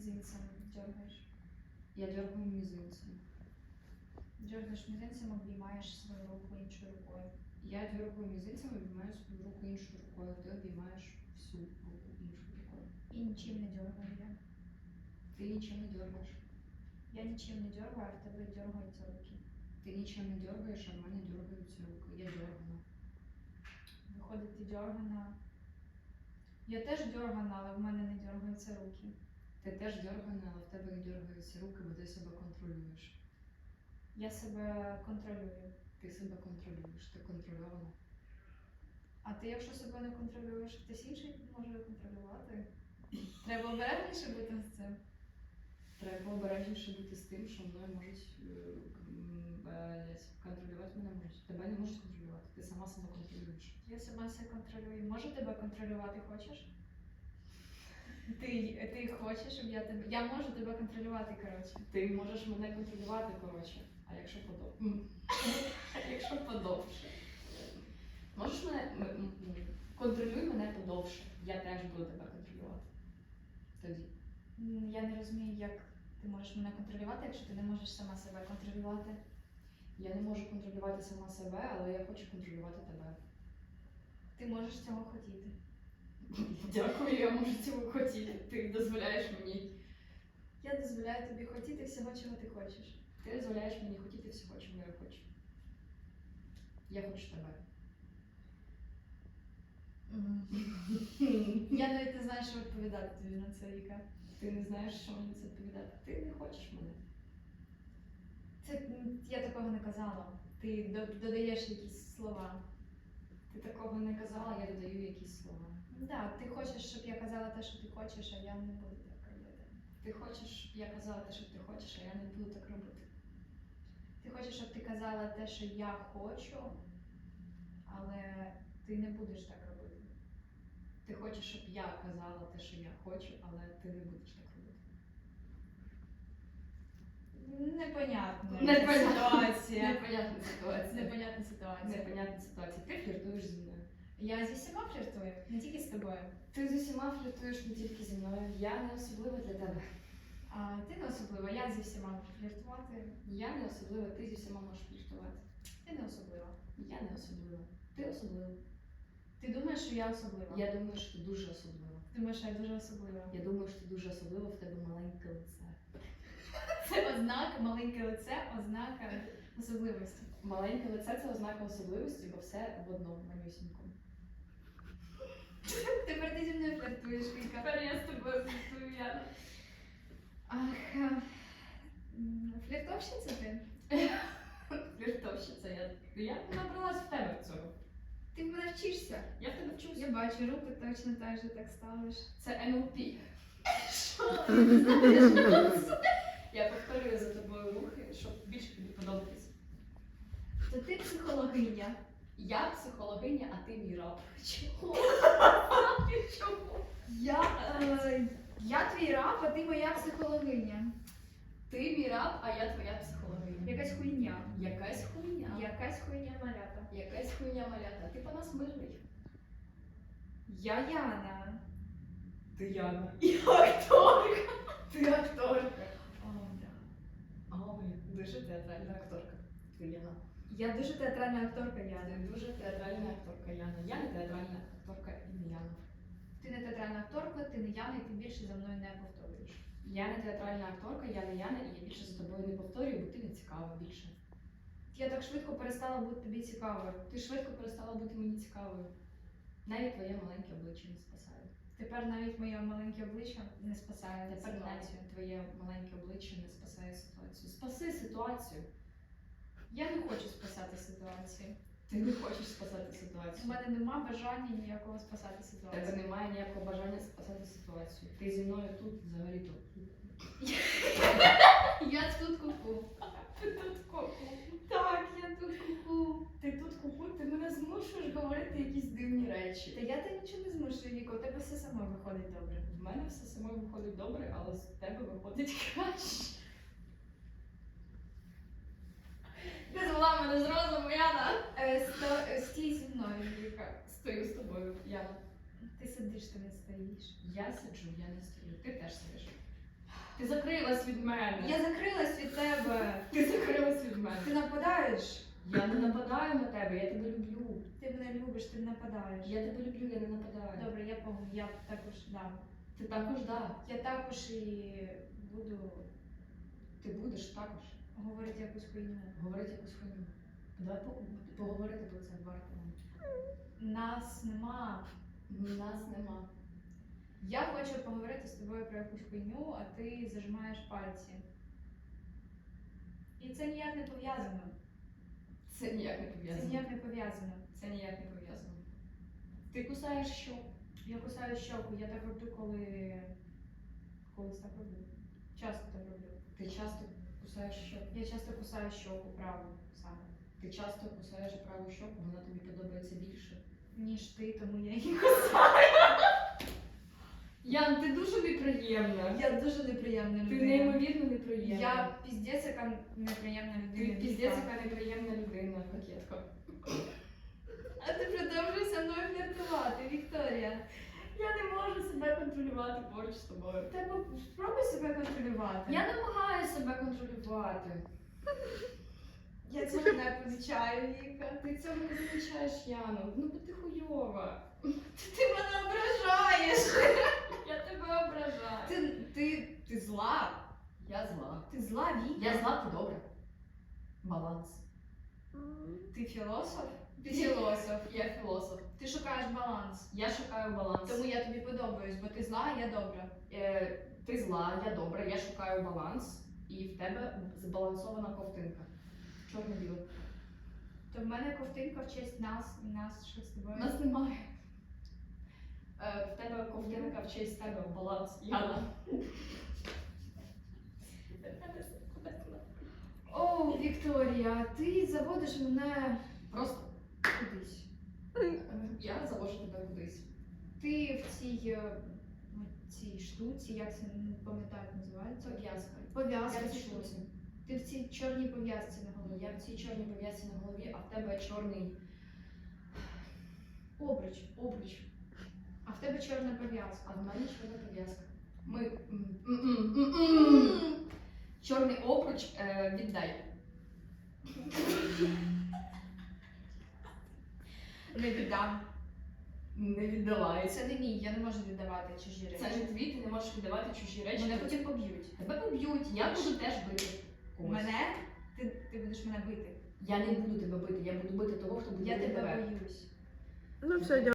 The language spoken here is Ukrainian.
мизинцем дергаешь? Я дергаю мізинцем. Дергаешь мизинцем, обіймаєш свою руку іншою рукою. Я дергаю мізинцем, обіймаю свою руку іншою рукою, ти обіймаєш всю руку іншою рукою. І нічим не дергаю я. Ти нічим не дергаєш. Я нічим не дергаю, а в тебе дергаються руки. Ти нічим не дергаєш, а в мене дергаються руки. Я дергана. Виходить, ти дергана. Я теж дергана, але в мене не дергаються руки. Ти теж дергана, але в тебе не дергаються руки, бо ти себе контролюєш. Я себе контролюю. Ти себе контролюєш, ти контрольована. А ти, якщо себе не контролюєш, хтось інший може контролювати. Треба обережніше бути з цим. Треба обережніше бути з тим, що мною можуть е, е, контролювати мене можуть. Тебе не можуть контролювати. Ти сама себе контролюєш. Я сама себе контролюю. Можу тебе контролювати, хочеш? Ти, ти хочеш, щоб я тебе. Я можу тебе контролювати, коротше. Ти можеш мене контролювати, коротше. А якщо подовше? А якщо подовше? Можеш мене контролюй мене подовше. Я теж буду тебе контролювати. Тоді. Я не розумію, як ти можеш мене контролювати, якщо ти не можеш сама себе контролювати. Я не можу контролювати сама себе, але я хочу контролювати тебе. Ти можеш цього хотіти. Дякую, я можу цього хотіти. Ти дозволяєш мені. Я дозволяю тобі хотіти всього, чого ти хочеш. Ти дозволяєш мені хотіти всього, чого я хочу. Я хочу тебе. Я навіть не знаю, що відповідати тобі на це, Віка. Ти не знаєш, що мені це відповідати. Ти не хочеш мене. Це я такого не казала. Ти додаєш якісь слова. Ти такого не казала, я додаю якісь слова. Да, ти хочеш, щоб я казала те, що ти хочеш, а я не буду так робити. Ти хочеш, я казала те, що ти хочеш, а я не буду так робити. Ти хочеш, щоб ти казала те, що я хочу, але ти не будеш так робити. Ти хочеш, щоб я казала те, що я хочу, але ти не будеш так робити. Непонятна. Непонятна ситуація. Непонятна ситуація. Непонятна ситуація. Ти фліртуєш зі мною. Я зі всіма фліртую, не тільки з тобою. Ти з усіма фліртуєш не тільки зі мною. Я не особлива для тебе. А ти не особлива, я зі всіма можу фліртувати. Я не особлива, ти зі всіма можеш фліртувати. Ти не особлива. Я не особлива. Ти особлива. Ти думаєш, що я особлива? Я думаю, що ти дуже особлива. Ти думаєш, що я дуже особлива. Я думаю, що ти дуже особлива, в тебе маленьке лице. Це ознака, маленьке лице, ознака особливості. Маленьке лице це ознака особливості, бо все в одному манюсінькому. Зі Віка. Тепер я з тобою фліртую, Яна. Ах, е, фліртовщиця ти? Фліртовщиця, я, я набралась в тебе цього. Ти в мене вчишся. Я в тебе вчуся. Я бачу, руки точно так же так ставиш. Це НЛП. Я повторюю за тобою рухи, щоб більше тобі подобатися. То ти психологиня. Я психологиня, а ти мій раб. Чого? Чого? Я, е, я твій раб, а ти моя психологиня. Ти мій раб, а я твоя психологиня. Якась хуйня. Якась хуйня. Якась хуйня малята. Якась хуйня малята. Ти по нас милий. Я Яна. Ти Яна. І акторка. Ти акторка. О, да. Ой, дуже театральна акторка. Ти Яна. Я дуже театральна акторка Ти Яна. дуже театральна акторка Яна. Я не театральна акторка і не Яна. Ти не театральна акторка, ти не Яна, і ти більше за мною не повторюєш. Я не театральна акторка, я не Яна, і я більше за тобою не повторюю, бо ти не цікава більше. Я так швидко перестала бути тобі цікавою. Ти швидко перестала бути мені цікавою. Навіть твоє маленьке обличчя не спасає. Тепер навіть моє маленьке обличчя не спасає Тепер ситуацію. навіть твоє маленьке обличчя не спасає ситуацію. Спаси ситуацію. Я не хочу спасати ситуацію. Ти не хочеш спасати ситуацію. У мене нема бажання ніякого спасати У тебе немає ніякого бажання спасати ситуацію. Ти зі мною тут взагалі тут. Я тут куку. Ти тут коку. Так, я тут куку. Ти тут куку, ти мене змушуєш говорити якісь дивні речі. Та я тебе нічого не змушую, Віко, у тебе все само виходить добре. В мене все само виходить добре, але з тебе виходить краще. Ти звела мене з розуму, Яна. Е, сто, е, стій зі мною, Віка. Стою з тобою, Яна. Ти сидиш, ти не стоїш. Я сиджу, я не стою. Ти теж сидиш. Ти закрилась від мене. Я закрилась від тебе. Ти закрилась від мене. Ти нападаєш? Я не нападаю на тебе, я тебе люблю. Ти мене любиш, ти нападаєш. Я тебе люблю, я не нападаю. Добре, я пом... я також да. Ти також да. Я також і буду Ти будеш також говорити якусь хуйню. говорити якусь хуйню. Давай поговорити про це варто. Нас нема. Нас нема. Я хочу поговорити з тобою про якусь хуйню, а ти зажимаєш пальці. І це ніяк не пов'язано. Це ніяк не пов'язано. Це ніяк не пов'язано. Це ніяк не пов'язано. Ти кусаєш що? Я кусаю щоку, я так роблю, коли колись так роблю. Часто так роблю. Ти часто кусаєш що? Я часто кусаю щоку праву саме. Ти часто кусаєш праву щоку, вона тобі подобається більше. Ніж ти, тому я її кусаю. Ян, ти дуже неприємна. Я дуже неприємна людина. Ти неймовірно неприємна. Я піздець, яка неприємна Ти людина. піздець, яка неприємна людина, пакетка. А ти продовжуй зі мною фліртувати, Вікторія. Я не можу себе контролювати поруч з тобою. Тебе спробуй себе контролювати. Я намагаюся себе контролювати. Я цього не помічаю, Віка. Ти цього не замічаєш, Яну. Ну бо ти хуйова. Ти мене ображаєш. Я тебе ображаю. Ти, ти, ти зла. Я зла. Ти зла, Віка. Я зла, ти добре. Баланс. Ти філософ? Ти філософ. Я філософ. Ти шукаєш баланс. Я шукаю баланс. Тому я тобі подобаюсь, бо ти зла, я добра. Е, ти зла, я добра, я шукаю баланс, і в тебе збалансована ковтинка. Чорно-біле. То в мене ковтинка в честь нас нас що з тобою. Нас немає. Е, в тебе ковтинка в честь тебе баланс. Яна. О, Вікторія, ти заводиш мене Просто кудись. е, я завожу тебе кудись. Ти в цій, е, ну, цій штуці, як це не пам'ятаю, як називається? Пов'язка. Пов'язка в в. Ти в цій чорній пов'язці на голові. Я в цій чорній пов'язці на голові, а в тебе чорний Обруч. обруч, А в тебе чорна пов'язка. а в мене чорна пов'язка. Ми. Чорний обруч е, віддай. Не віддам. Не віддала. Це не мій, я не можу віддавати чужі речі. Це не твій, ти не можеш віддавати чужі речі. Мене потім поб'ють. Тебе поб'ють, я буду теж бити. когось. Мене? Ти, ти будеш мене бити. Я не буду тебе бити, я буду бити того, хто буде Я бити тебе тебе. боюсь. Ну все,